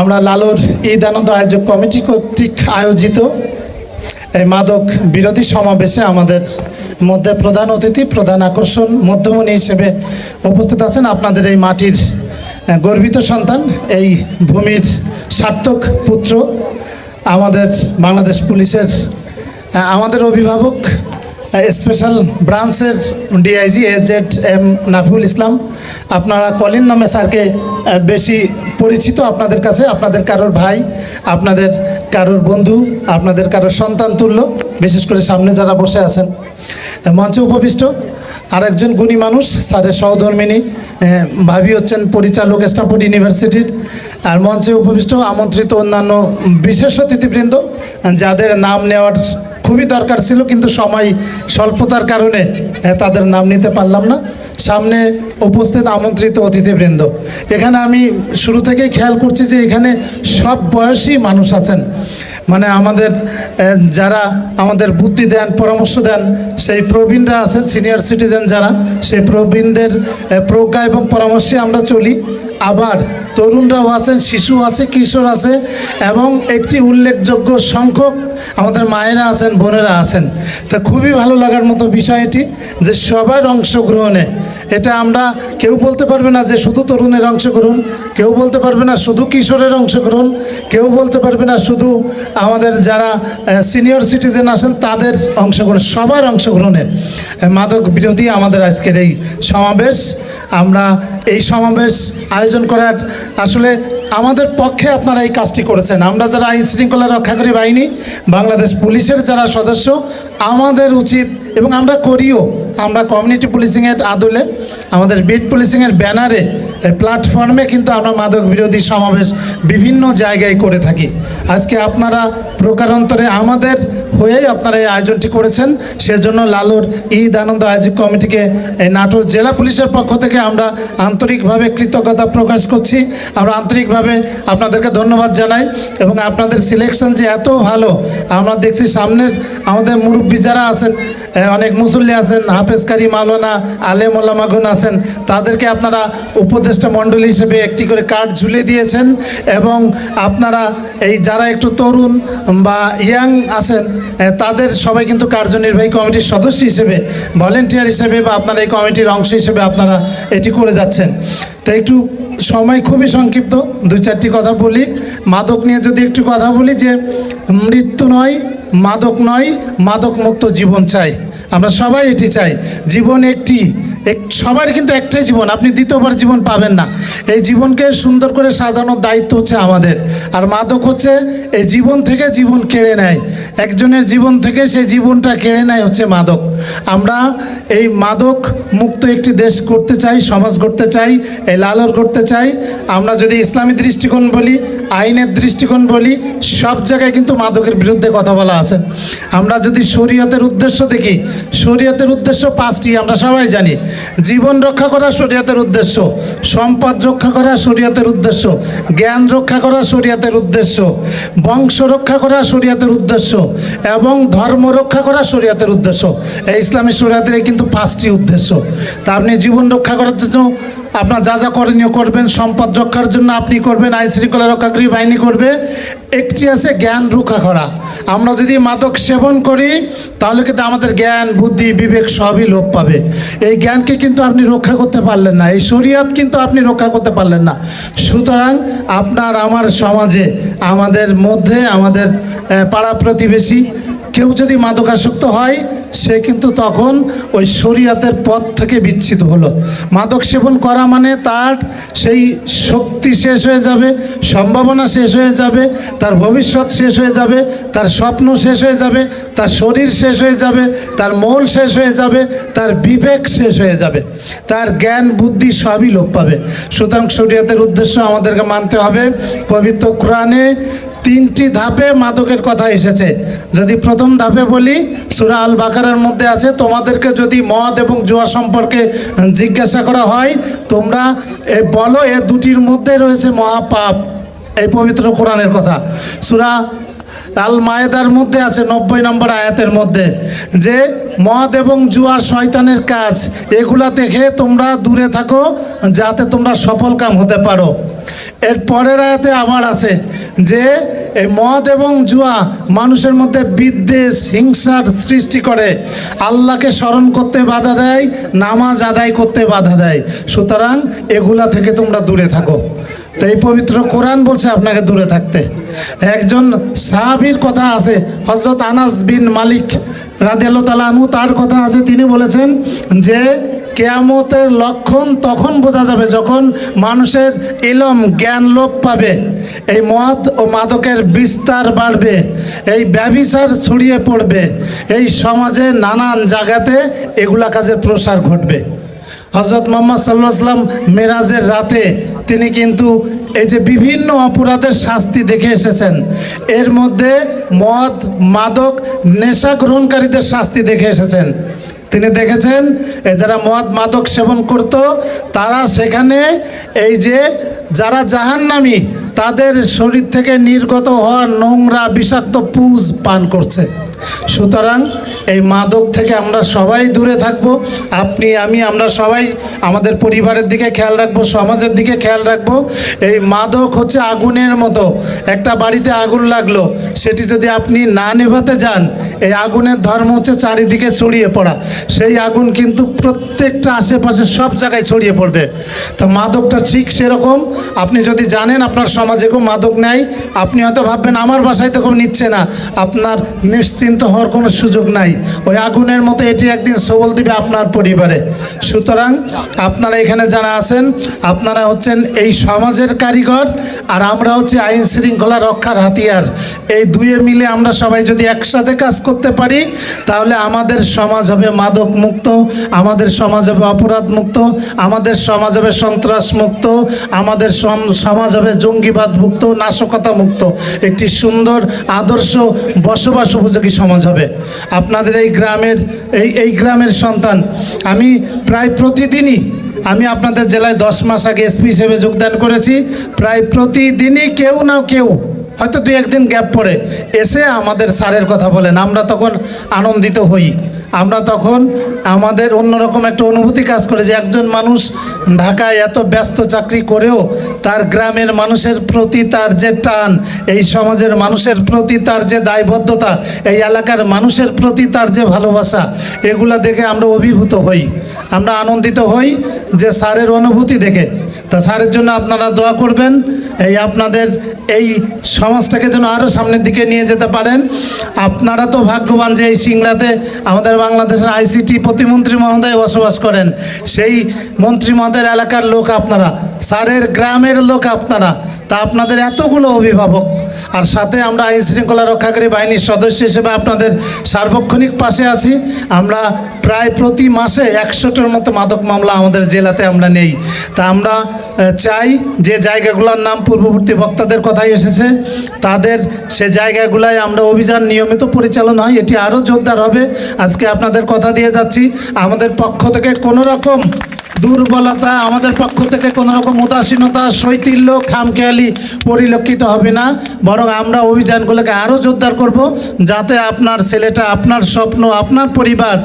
আমরা লালুর ঈদ আনন্দ আয়োজক কমিটি কর্তৃক আয়োজিত এই মাদক বিরোধী সমাবেশে আমাদের মধ্যে প্রধান অতিথি, প্রধান আকর্ষণ, মধ্যমণি হিসেবে উপস্থিত আছেন আপনাদের এই মাটির গর্বিত সন্তান, এই ভূমির সার্থক পুত্র, আমাদের বাংলাদেশ পুলিশের আমাদের অভিভাবক স্পেশাল ব্রাঞ্চের DIG S Z M Nafiul Islam. আপনারা কলিন নামে স্যারকে বেশি পরিচিত আপনাদের কাছে, আপনাদের কারোর ভাই, আপনাদের কারোর বন্ধু, আপনাদের কারোর সন্তান তুল্য, বিশেষ করে সামনে যারা বসে আছেন। মঞ্চে উপবিষ্ট আরেকজন গুণী মানুষ, স্যারের সহধর্মিনী ভাবি হচ্ছেন পরিচালক স্টাফোর্ড ইউনিভার্সিটির। আর মঞ্চে উপবিষ্ট আমন্ত্রিত অন্যান্য বিশেষ অতিথিবৃন্দ, যাদের নাম নেওয়ার খুবই দরকার ছিল, কিন্তু সময় স্বল্পতার কারণে তাদের নাম নিতে পারলাম না। সামনে উপস্থিত আমন্ত্রিত অতিথিবৃন্দ। এখানে আমি শুরু থেকেই খেয়াল করছি যে এখানে সব বয়সী মানুষ আছেন। মানে আমাদের যারা আমাদের বুদ্ধি দেন, পরামর্শ দেন, সেই প্রবীণরা আছেন, সিনিয়র সিটিজেন যারা, সেই প্রবীণদের প্রজ্ঞা এবং পরামর্শে আমরা চলি। আবার তরুণরাও আছেন শিশু আছে, কিশোর আছে এবং একটি উল্লেখযোগ্য সংখ্যক আমাদের মায়েরা আছেন, বোনেরা আছেন। তা খুবই ভালো লাগার মতো বিষয় এটি যে সবার অংশগ্রহণে, এটা আমরা কেউ বলতে পারবে না যে শুধু তরুণের অংশগ্রহণ, কেউ বলতে পারবে না শুধু কিশোরের অংশগ্রহণ, কেউ বলতে পারবে না শুধু আমাদের যারা সিনিয়র সিটিজেন আছেন, তাদের অংশগ্রহণ, সবার অংশগ্রহণে। মাদক বিরোধী আমাদের আজকের এই সমাবেশ, আমরা এই সমাবেশ আয়োজন করার আসলে আমাদের পক্ষে আপনারা এই কাজটি করেছেন। আমরা যারা আইন শৃঙ্খলা রক্ষাকারী বাহিনী, বাংলাদেশ পুলিশের যারা সদস্য, আমাদের উচিত এবং আমরা করিও। আমরা কমিউনিটি পুলিশিংয়ের আদলে, আমাদের বিট পুলিশিংয়ের ব্যানারে প্ল্যাটফর্মে কিন্তু আমরা মাদক বিরোধী সমাবেশ বিভিন্ন জায়গায় করে থাকি। আজকে আপনারা প্রকারান্তরে আমাদের হয়েই আপনারা এই আয়োজনটি করেছেন। সেজন্য লালুর ঈদ আনন্দ আয়োজক কমিটিকে নাটোর জেলা পুলিশের পক্ষ থেকে আমরা আন্তরিকভাবে কৃতজ্ঞতা প্রকাশ করছি। আমরা আন্তরিকভাবে আপনাদেরকে ধন্যবাদ জানাই এবং আপনাদের সিলেকশন যে এত ভালো, আমরা দেখছি সামনের আমাদের মুরব্বী যারা আছেন অনেক মুসল্লি আছেন হাফেজকারী মাওলানা, আলেম ওলামাগুন আছেন, তাদেরকে আপনারা উপদেষ্টা মণ্ডলী হিসেবে একটি করে কার্ড ঝুলিয়ে দিয়েছেন এবং আপনারা এই যারা একটু তরুণ বা ইয়াং আছেন তাদের সবাই কিন্তু কার্যনির্বাহী কমিটির সদস্য হিসেবে, ভলেন্টিয়ার হিসেবে বা আপনারা এই কমিটির অংশ হিসেবে আপনারা এটি করে যাচ্ছেন। তো একটু সময় খুবই সংক্ষিপ্ত, দুই চারটি কথা বলি। মাদক নিয়ে যদি একটু কথা বলি যে, মৃত্যু নয়, মাদক নয় মাদক মুক্ত জীবন চাই। আমরা সবাই এটি চাই। জীবন একটি এক সবার কিন্তু একটাই জীবন, আপনি দ্বিতীয়বার জীবন পাবেন না। এই জীবনকে সুন্দর করে সাজানোর দায়িত্ব হচ্ছে আমাদের। আর মাদক হচ্ছে এই জীবন থেকে জীবন কেড়ে নেয়। একজনের জীবন থেকে সেই জীবনটা কেড়ে নেয় হচ্ছে মাদক। আমরা এই মাদক মুক্ত একটি দেশ করতে চাই, সমাজ করতে চাই, এই লালর করতে চাই। আমরা যদি ইসলামী দৃষ্টিকোণ বলি, আইনের দৃষ্টিকোণ বলি, সব জায়গায় কিন্তু মাদকের বিরুদ্ধে কথা বলা আছে। আমরা যদি শরীয়তের উদ্দেশ্য দেখি, শরীয়তের উদ্দেশ্য পাঁচটি আমরা সবাই জানি। জীবন রক্ষা করা শরীয়তের উদ্দেশ্য, সম্পদ রক্ষা করা শরীয়তের উদ্দেশ্য, জ্ঞান রক্ষা করা শরীয়তের উদ্দেশ্য, বংশ রক্ষা করা শরীয়তের উদ্দেশ্য, এবং ধর্ম রক্ষা করা শরীয়তের উদ্দেশ্য। ইসলামী শরীয়তের কিন্তু পাঁচটি উদ্দেশ্য। তা আপনি জীবন রক্ষা করার জন্য আপনার যা যা করণীয় করবেন, সম্পদ রক্ষার জন্য আপনি করবেন, আইন শৃঙ্খলা রক্ষাকারী বাহিনী করবে, একটি আছে জ্ঞান রক্ষা করা। আমরা যদি মাদক সেবন করি, তাহলে কিন্তু আমাদের জ্ঞান, বুদ্ধি, বিবেক সবই লোপ পাবে। এই জ্ঞানকে কিন্তু আপনি রক্ষা করতে পারলেন না। এই শরীয়ত কিন্তু আপনি রক্ষা করতে পারলেন না। সুতরাং আপনার, আমার সমাজে, আমাদের মধ্যে, আমাদের পাড়া প্রতিবেশী, কেউ যদি মাদকাসক্ত হয় সে কিন্তু তখন ওই শরীয়তের পথ থেকে বিচ্ছিত হলো। মাদক সেবন করা মানে তার সেই শক্তি শেষ হয়ে যাবে, সম্ভাবনা শেষ হয়ে যাবে, তার ভবিষ্যৎ শেষ হয়ে যাবে, তার স্বপ্ন শেষ হয়ে যাবে, তার শরীর শেষ হয়ে যাবে, তার মন শেষ হয়ে যাবে, তার বিবেক শেষ হয়ে যাবে, তার জ্ঞান, বুদ্ধি সবই লোপ পাবে। সুতরাং শরীয়তের উদ্দেশ্য আমাদেরকে মানতে হবে, পবিত্র কোরআনে তিনটি ধাপে মাদকের কথা এসেছে। যদি প্রথম ধাপে বলি, সুরা আল বাকারের মধ্যে আছে, তোমাদেরকে যদি মদ এবং জুয়া সম্পর্কে জিজ্ঞাসা করা হয়, তোমরা এ বলো, এ দুটির মধ্যে রয়েছে মহাপাপ। এই পবিত্র কোরআনের কথা। সুরা আল মায়েদার মধ্যে আছে নব্বই নম্বর আয়াতের মধ্যে যে মদ এবং জুয়া শয়তানের কাজ এগুলা থেকে তোমরা দূরে থাকো যাতে তোমরা সফল কাম হতে পারো। এর পরের আয়াতে আবার আছে যে এই মদ এবং জুয়া মানুষের মধ্যে বিদ্বেষ, হিংসার সৃষ্টি করে। আল্লাহকে স্মরণ করতে বাধা দেয়, নামাজ আদায় করতে বাধা দেয়। সুতরাং এগুলা থেকে তোমরা দূরে থাকো। তো এই পবিত্র কোরআন বলছে আপনাকে দূরে থাকতে। একজন সাহাবির কথা আছে হজরত আনাস বিন মালিক রাদিয়াল্লাহু তাআলা আনহু, তার কথা আছে। তিনি বলেছেন যে, কেয়ামতের লক্ষণ তখন বোঝা যাবে যখন মানুষের ইলম, জ্ঞান লোপ পাবে, এই মদ ও মাদকের বিস্তার বাড়বে, এই ব্যবিচার ছড়িয়ে পড়বে, এই সমাজে নানান জায়গাতে এগুলা কাজে প্রসার ঘটবে। হজরত মোহাম্মদ সাল্লাহ সাল্লাম মেরাজের রাতে তিনি কিন্তু এই যে বিভিন্ন অপরাধের শাস্তি দেখে এসেছেন। এর মধ্যে মদ, মাদক, নেশা গ্রহণকারীদের শাস্তি দেখে এসেছেন। তিনি দেখেছেন যারা মদ, মাদক সেবন করত, তারা সেখানে এই যে যারা জাহান্নামী, তাদের শরীর থেকে নির্গত হওয়া নোংরা, বিষাক্ত পুজ পান করছে। সুতরাং এই মাদক থেকে আমরা সবাই দূরে থাকব, আপনি, আমি, আমরা সবাই আমাদের পরিবারের দিকে খেয়াল রাখব, সমাজের দিকে খেয়াল রাখব। এই মাদক হচ্ছে আগুনের মতো। একটা বাড়িতে আগুন লাগল, সেটি যদি আপনি না নেভাতে যান, এই আগুনের ধর্ম হচ্ছে চারিদিকে ছড়িয়ে পড়া। সেই আগুন কিন্তু প্রত্যেকটা আশেপাশে সব জায়গায় ছড়িয়ে পড়বে। তো মাদকটা ঠিক সেরকম। আপনি যদি জানেন আপনার সমাজে কেউ মাদক নেয় আপনি হয়তো ভাববেন, আমার বাসায় তো কেউ নিচ্ছে না। আপনার নিশ্চিন্ত হওয়ার কোনো সুযোগ নাই। ওই আগুনের মতো এটি একদিন সবল দিবে আপনার পরিবারে। সুতরাং আপনারা এখানে যারা আছেন, আপনারা হচ্ছেন এই সমাজের কারিগর, আর আমরা হচ্ছে আইন শৃঙ্খলা রক্ষার হাতিয়ার। এই দুয়ে মিলে আমরা সবাই যদি একসাথে কাজ করতে পারি, তাহলে আমাদের সমাজ হবে মাদক মুক্ত, আমাদের সমাজ হবে অপরাধ মুক্ত, আমাদের সমাজ হবে সন্ত্রাস মুক্ত, আমাদের সমাজ হবে জঙ্গিবাদ মুক্ত, নাশকতা মুক্ত। একটি সুন্দর, আদর্শ বসবাস উপযোগী সমাজ হবে। আপনাদের এই গ্রামের, এই এই গ্রামের সন্তান, আমি প্রায় প্রতিদিনই, আমি আপনাদের জেলায় দশ মাস আগে এসপি হিসেবে যোগদান করেছি, প্রায় প্রতিদিনই কেউ না কেউ, হয়তো দু একদিন গ্যাপ পড়ে, এসে আমাদের স্যারের কথা বলেন, আমরা তখন আনন্দিত হই। আমরা তখন আমাদের অন্যরকম একটা অনুভূতি কাজ করে যে একজন মানুষ ঢাকায় এত ব্যস্ত চাকরি করেও তার গ্রামের মানুষের প্রতি তার যে টান, এই সমাজের মানুষের প্রতি তার যে দায়বদ্ধতা, এই এলাকার মানুষের প্রতি তার যে ভালোবাসা, এগুলা দেখে আমরা অভিভূত হই। আমরা আনন্দিত হই যে স্যারের অনুভূতি দেখে। তা স্যারের জন্য আপনারা দোয়া করবেন। এই আপনাদের এই সমাজটাকে যেন আরও সামনের দিকে নিয়ে যেতে পারেন। আপনারা তো ভাগ্যবান যে এই সিংড়াতে আমাদের বাংলাদেশের আইসিটি প্রতিমন্ত্রী মহোদয় বসবাস করেন। সেই মন্ত্রী মহোদয়ের এলাকার লোক আপনারা, স্যারের গ্রামের লোক আপনারা। তা আপনাদের এতগুলো অভিভাবক আর সাথে আমরা আইন শৃঙ্খলা রক্ষাকারী বাহিনীর সদস্য হিসেবে আপনাদের সার্বক্ষণিক পাশে আছি। আমরা প্রায় প্রতি মাসে একশোটার মতো মাদক মামলা আমাদের জেলাতে আমরা নেই। তা আমরা চাই যে জায়গাগুলোর নাম পূর্ববর্তী বক্তাদের কথাই এসেছে, তাদের সে জায়গাগুলায় আমরা অভিযান নিয়মিত পরিচালনা হয়, এটি আরও জোরদার হবে। আজকে আপনাদের কথা দিয়ে যাচ্ছি। আমাদের পক্ষ থেকে কোনো রকম দুর্বলতা আমাদের পক্ষ থেকে কোনো রকম উদাসীনতা শৈতিল্য খামখেয়ালি পরিলক্ষিত হবে না। বরং আমরা অভিযানগুলোকে আরও জোরদার করব যাতে আপনার ছেলেটা, আপনার স্বপ্ন, আপনার পরিবার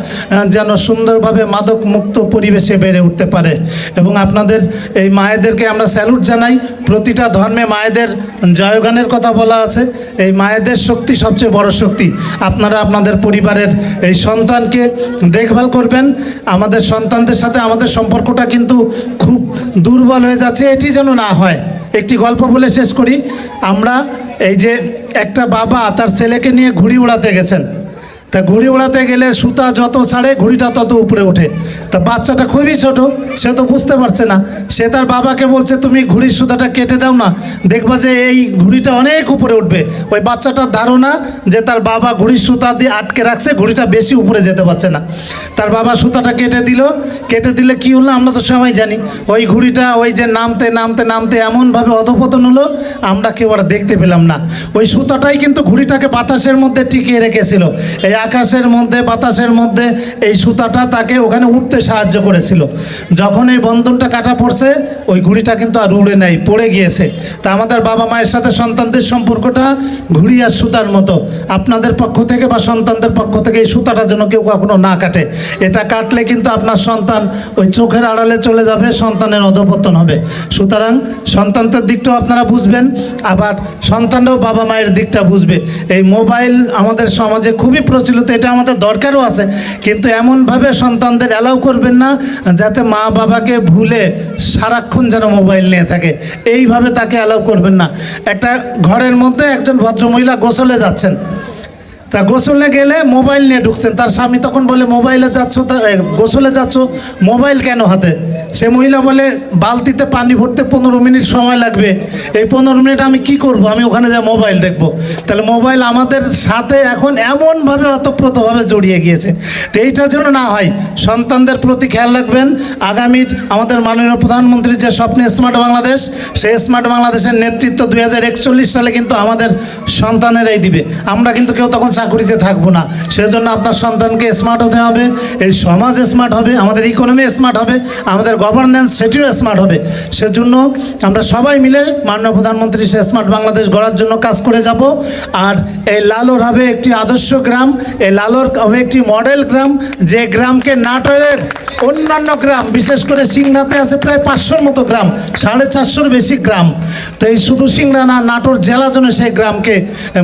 যেন সুন্দরভাবে মাদক মুক্ত পরিবেশে বেড়ে উঠতে পারে। এবং আপনাদের এই মায়েদেরকে আমরা স্যালুট জানাই। প্রতিটা ধর্মে মায়েদের জয়গানের কথা বলা আছে। এই মায়েদের শক্তি সবচেয়ে বড় শক্তি। আপনারা আপনাদের পরিবারের এই সন্তানকে দেখভাল করবেন। আমাদের সন্তানদের সাথে আমাদের সম্পর্কটা কিন্তু খুব দুর্বল হয়ে যাচ্ছে। এটি যেন না হয়। একটি গল্প বলে শেষ করি। আমরা এই যে একটা বাবা তার ছেলেকে নিয়ে ঘুড়ি উড়াতে গেছেন। তা ঘুড়ি উড়াতে গেলে সুতা যত ছাড়ে, ঘুড়িটা তত উপরে ওঠে। তা বাচ্চাটা খুবই ছোট, সে তো বুঝতে পারছে না। সে তার বাবাকে বলছে, তুমি ঘুড়ির সুতাটা কেটে দাও না, দেখবা যে এই ঘুড়িটা অনেক উপরে উঠবে। ওই বাচ্চাটার ধারণা যে তার বাবা ঘুড়ির সুতা দিয়ে আটকে রাখছে, ঘুড়িটা বেশি উপরে যেতে পারছে না। তার বাবা সুতাটা কেটে দিল। কেটে দিলে কি হলো আমরা তো সবাই জানি। ওই ঘুড়িটা ওই যে নামতে নামতে নামতে এমনভাবে অধপতন হলো, আমরা কেউ আর দেখতে পেলাম না। ওই সুতাটাই কিন্তু ঘুড়িটাকে বাতাসের মধ্যে টিকিয়ে রেখেছিল। এই আকাশের মধ্যে, বাতাসের মধ্যে এই সুতাটা তাকে ওখানে উঠতে সাহায্য করেছিল। যখন এই বন্ধনটা কাটা পড়ছে, ওই ঘুড়িটা কিন্তু আর উড়ে নাই, পড়ে গিয়েছে। তা আমাদের বাবা মায়ের সাথে সন্তানদের সম্পর্কটা ঘুড়ি আর সুতার মতো। আপনাদের পক্ষ থেকে বা সন্তানদের পক্ষ থেকে এই সুতাটা যেন কেউ কখনো না কাটে। এটা কাটলে কিন্তু আপনার সন্তান ওই চোখের আড়ালে চলে যাবে, সন্তানের অধপতন হবে। সুতরাং সন্তানদের দিকটাও আপনারা বুঝবেন, আবার সন্তানরাও বাবা মায়ের দিকটা বুঝবে। এই মোবাইল আমাদের সমাজে খুবই প্রচলিত এটা আমাদের দরকারও আছে। কিন্তু এমনভাবে সন্তানদের অ্যালাউ করবেন না, যাতে মা বাবাকে ভুলে সারাক্ষণ যেন মোবাইল নিয়ে থাকে। এইভাবে তাকে অ্যালাউ করবেন না। একটা ঘরের মধ্যে একজন ভদ্রমহিলা গোসলে যাচ্ছেন। তা গোসলে গেলে মোবাইল নিয়ে ঢুকছেন। তার স্বামী তখন বলে মোবাইলে যাচ্ছ তা গোসলে যাচ্ছ? মোবাইল কেন হাতে? সে মহিলা বলে, বালতিতে পানি ভরতে পনেরো মিনিট সময় লাগবে। এই পনেরো মিনিট আমি কি করব? আমি ওখানে যা মোবাইল দেখব। তাহলে মোবাইল আমাদের সাথে এখন এমনভাবে অতপ্রতভাবে জড়িয়ে গিয়েছে। তো এইটা যেন না হয়, সন্তানদের প্রতি খেয়াল রাখবেন। আগামী আমাদের মাননীয় প্রধানমন্ত্রীর যে স্বপ্নে স্মার্ট বাংলাদেশ সেই স্মার্ট বাংলাদেশের নেতৃত্ব দুই হাজার একচল্লিশ সালে কিন্তু আমাদের সন্তানেরাই দিবে। আমরা কিন্তু কেউ তখন চাকুরিতে থাকব না। সেজন্য আপনার সন্তানকে স্মার্ট হতে হবে। এই সমাজ স্মার্ট হবে, আমাদের ইকোনমি স্মার্ট হবে, আমাদের গভর্নেন্স সেটিও স্মার্ট হবে। সেজন্য আমরা সবাই মিলে মাননীয় প্রধানমন্ত্রী সে স্মার্ট বাংলাদেশ গড়ার জন্য কাজ করে যাব। আর এই লালোর হবে একটি আদর্শ গ্রাম, এই লালোর হবে একটি মডেল গ্রাম, যে গ্রামকে নাটোরের অন্যান্য গ্রাম, বিশেষ করে সিংড়াতে আছে প্রায় পাঁচশোর মতো গ্রাম, সাড়ে চারশোর বেশি গ্রাম। তো এই শুধু সিংড়া না, নাটোর জেলা জন্য সেই গ্রামকে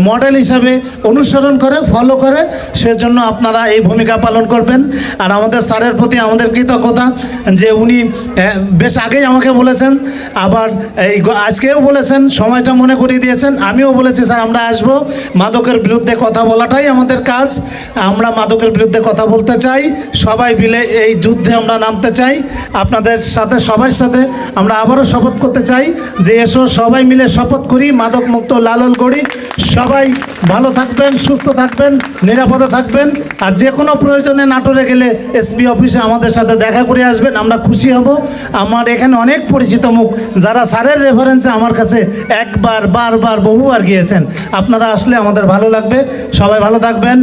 মডেল হিসাবে অনুসরণ করে ফলো করে, সেজন্য আপনারা এই ভূমিকা পালন করবেন। আর আমাদের স্যারের প্রতি আমাদের কৃতজ্ঞতা যে উনি বেশ আগেই আমাকে বলেছেন, আবার এই আজকেও বলেছেন, সময়টা মনে করিয়ে দিয়েছেন, আমিও বলেছি, স্যার, আমরা আসব। মাদকের বিরুদ্ধে কথা বলাটাই আমাদের কাজ। আমরা মাদকের বিরুদ্ধে কথা বলতে চাই, সবাই মিলে এই যুদ্ধে আমরা নামতে চাই। আপনাদের সাথে, সবার সাথে আমরা আবারও শপথ করতে চাই যে এসো, সবাই মিলে শপথ করি মাদক মুক্ত লালন করি। সবাই ভালো থাকবেন, সুস্থ থাকবেন, নিরাপদে থাকবেন। আর যে কোনো প্রয়োজনে নাটোরে গেলে এসপি অফিসে আমাদের সাথে দেখা করে আসবেন, আমরা খুশি হব। আমার এখানে অনেক পরিচিত মুখ, যারা স্যারের রেফারেন্সে আমার কাছে একবার, বারবার বহুবার গিয়েছেন। আপনারা আসলে আমাদের ভালো লাগবে। সবাই ভালো থাকবেন।